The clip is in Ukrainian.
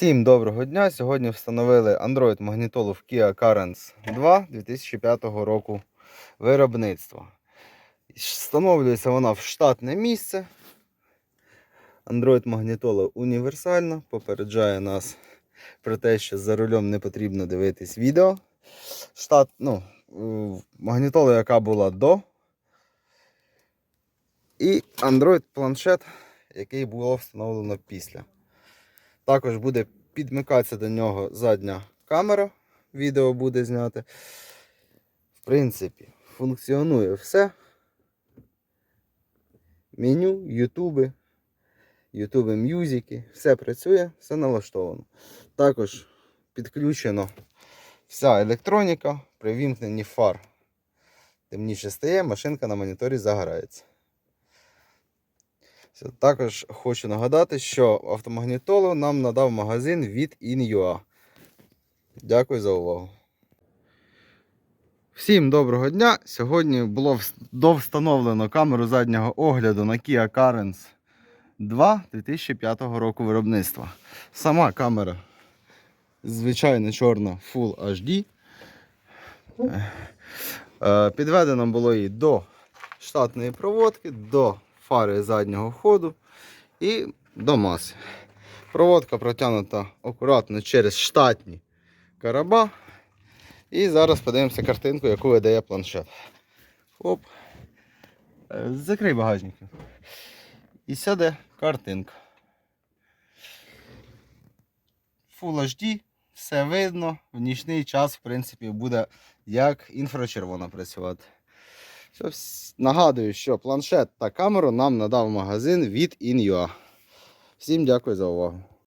Всім доброго дня! Сьогодні встановили Android магнітолу в Kia Carens 2 2005 року виробництва. Встановлюється вона в штатне місце. Android магнітола універсальна, попереджає нас про те, що за рулем не потрібно дивитись відео. Штат, ну, е, магнітола, яка була до. І Android планшет, який було встановлено після. Також буде підмикатися до нього задня камера, відео буде зняти. В принципі, функціонує все. Меню, ютуби, ютуби мюзики, все працює, все налаштовано. Також підключено вся електроніка при вімкненні фар. Темніше стає, машинка на моніторі загорається. Також хочу нагадати, що автомагнітолу нам надав магазин від InUA. Дякую за увагу. Всім доброго дня! Сьогодні було вс- довстановлено камеру заднього огляду на Kia Carens 2 2005 року виробництва. Сама камера звичайно чорна Full HD. Е, е, Підведено було її до штатної проводки, до фари заднього ходу і до маси. Проводка протягнута акуратно через штатні короба. І зараз подивимося картинку, яку видає планшет. Оп. Е, Закрий багажник. І сяде картинка. Full HD, все видно. В нічний час, в принципі, буде як інфрачервона працювати. Нагадую, що планшет та камеру нам надав магазин від InUA. Всім дякую за увагу.